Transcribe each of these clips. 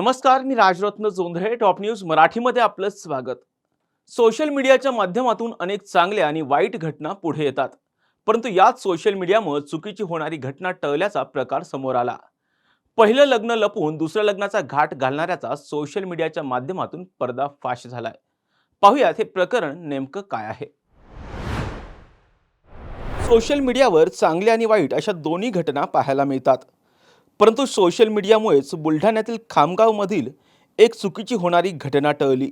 नमस्कार मी Rajratna Jondhale top news मराठीमध्ये आपलं स्वागत. सोशल मीडियाच्या माध्यमातून अनेक चांगल्या आणि वाईट घटना पुढे येतात. परंतु याच सोशल मीडियामुळे चुकीची होणारी घटना टळल्याचा प्रकार समोर आला. पहिलं लग्न लपवून दुसऱ्या लग्नाचा घाट घालणाऱ्याचा सोशल मीडियाच्या माध्यमातून पर्दाफाश झालाय. पाहूयात हे प्रकरण नेमकं काय आहे. सोशल मीडियावर चांगल्या आणि वाईट अशा दोन्ही घटना पाहायला मिळतात. परंतु सोशल मीडियामुळेच बुलढाण्यातील खामगावमधील एक चुकीची होणारी घटना टळली.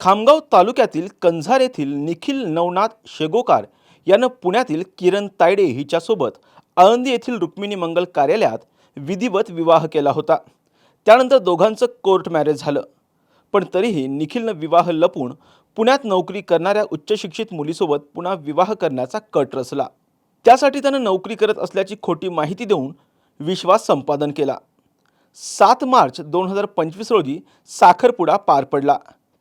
खामगाव तालुक्यातील कंझार येथील निखिल नवनाथ शेगोकार यानं पुण्यातील किरण तायडे हिच्यासोबत आळंदी येथील रुक्मिणी मंगल कार्यालयात विधिवत विवाह केला होता. त्यानंतर दोघांचं कोर्ट मॅरेज झालं. पण तरीही निखिलनं विवाह लपून पुण्यात नोकरी करणाऱ्या उच्चशिक्षित मुलीसोबत पुन्हा विवाह करण्याचा कट रचला. त्यासाठी त्यानं नोकरी करत असल्याची खोटी माहिती देऊन विश्वास संपादन केला. सात मार्च दोन हजार पंचवीस रोजी साखरपुडा पार पडला.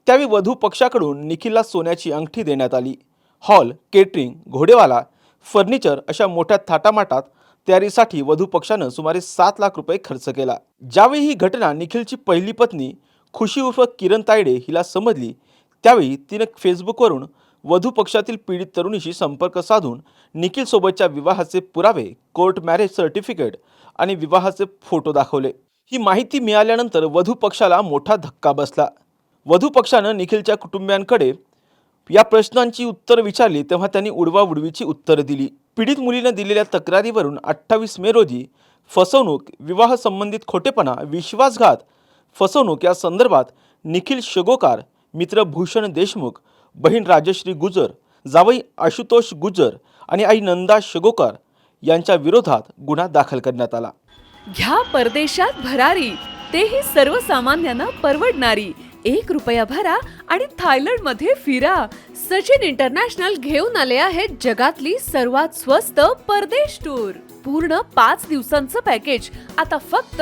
त्यावेळी वधू पक्षाकडून निखिलला सोन्याची अंगठी देण्यात आली. हॉल केटरिंग घोडेवाला फर्निचर अशा मोठ्या थाटामाटात तयारीसाठी वधू पक्षानं सुमारे सात लाख रुपये खर्च केला. ज्यावेळी ही घटना निखिलची पहिली पत्नी खुशी उर्फ किरण तायडे हिला समजली त्यावेळी तिनं फेसबुकवरून वधू पक्षातील पीडित तरुणीशी संपर्क साधून निखिलसोबतच्या विवाहाचे पुरावे कोर्ट मॅरेज सर्टिफिकेट आणि विवाहाचे फोटो दाखवले. ही माहिती मिळाल्यानंतर वधू पक्षाला मोठा धक्का बसला. वधू पक्षानं निखिलच्या कुटुंबियांकडे या प्रश्नांची उत्तर विचारली तेव्हा त्यांनी उडवाउडवीची उत्तरं दिली. पीडित मुलीनं दिलेल्या तक्रारीवरून अठ्ठावीस मे रोजी फसवणूक विवाह संबंधित खोटेपणा विश्वासघात फसवणूक या संदर्भात निखिल शगोकार मित्र भूषण देशमुख बहीण राजश्री गुजर जावई आशुतोष गुजर आणि आई नंदा शगोकर यांच्या विरोधात गुन्हा दाखल करण्यात आला. घ्या परदेशात भरारी तेही सर्वसामान्यांना परवडणारी. एक रुपया भरा आणि थायलंडमध्ये फिरा. सचिन इंटरनॅशनल घेऊन आले आहेत जगातली सर्वात स्वस्त परदेश टूर. पूर्ण पाच दिवसांचं पॅकेज. आता फक्त